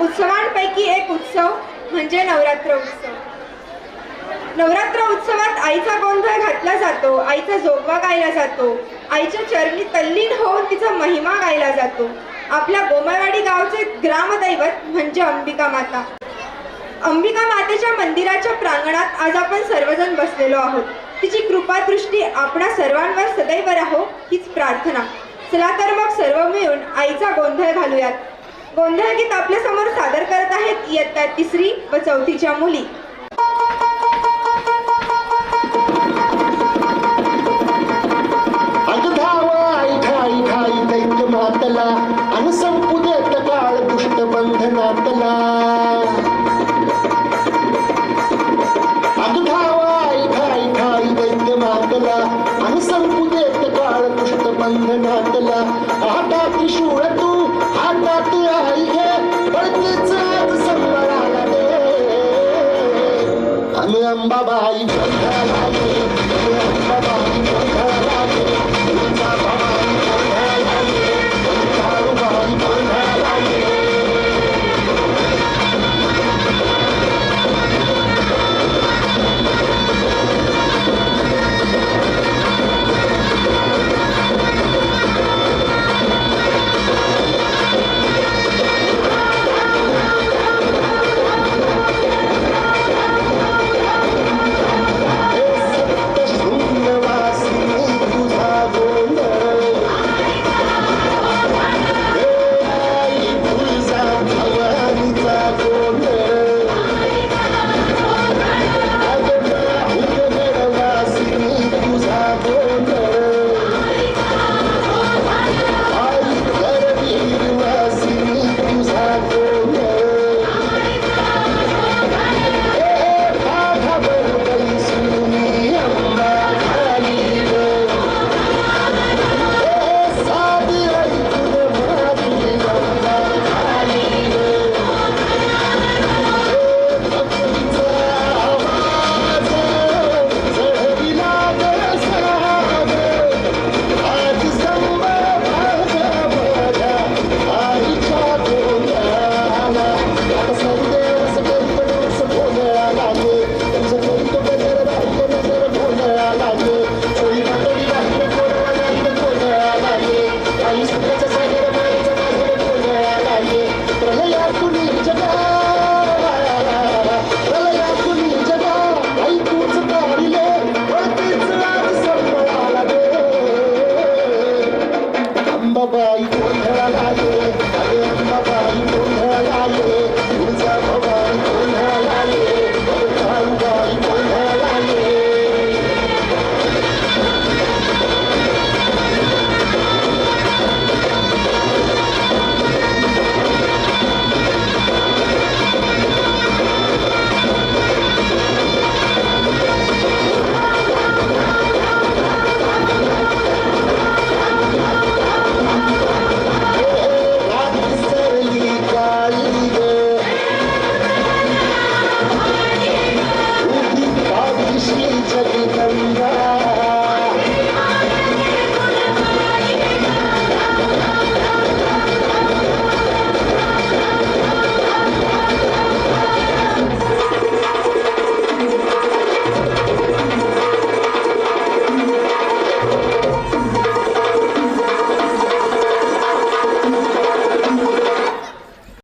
उत्सवांपैकी एक उत्सव म्हणजे नवरात्र उत्सव. नवरात्र उत्सवात आईचा गोंधळ घातला जातो आईचा जोगवा गायला जातो आईच्या चरणी तल्लीन होऊन तिचा महिमा गायला जातो. आपल्या गोमावाडी गावचे ग्रामदैवत म्हणजे अंबिका माता. अंबिका मातेच्या मंदिराच्या प्रांगणात आज आपण सर्वजण बसलेलो आहोत. तिची कृपा दृष्टी आपणा सर्वांवर सदैव राहो हीच प्रार्थना. चला तर मग सर्व मिळून आईचा गोंधळ घालूयात. गोंधळ गीत आपल्यासमोर सादर करत आहेत इयत्ता तिसरी व चौथीच्या मुली. अग धावा काळ पुष्ट बंधनातला अग आई त्रिशूळ तू আটা তুই